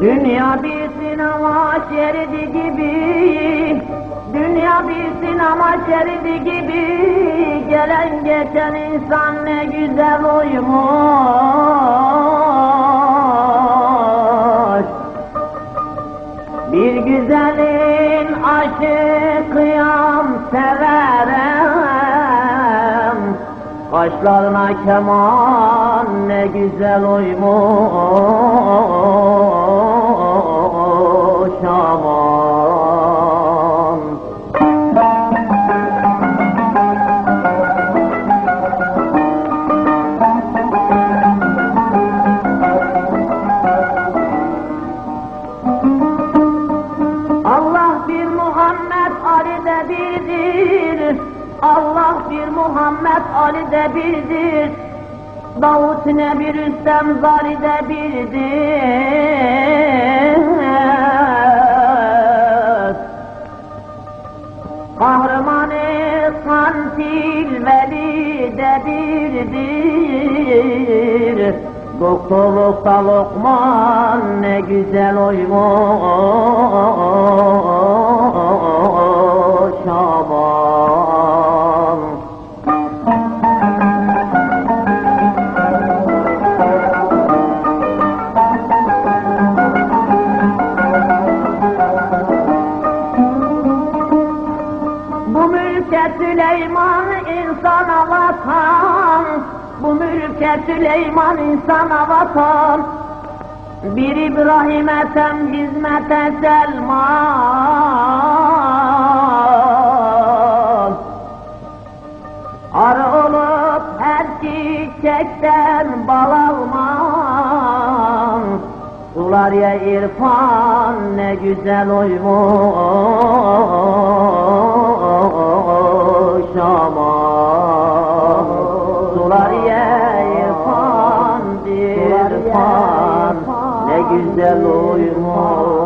Dünya bir sinema şeridi gibi. Dünya bir sinema şeridi gibi. Gelen geçen insan ne güzel oymuş Bir güzelin aşık kıyam severem. Kaşlarına keman ne güzel oymuş de birdir. Allah bir Muhammed Ali de birdir. Davut ne bir Rüstem Zali de birdir. Kahramanı Kantil Veli de birdir. Doktorlukta Lokman ne güzel oymuş mülke Süleyman insana vatan Bu mülke Süleyman insana vatan Bir İbrahim Ethem hizmete Selman. Arı olup her çiçekten bal almam Sular ya irfan ne güzel oymuş güzel oymuş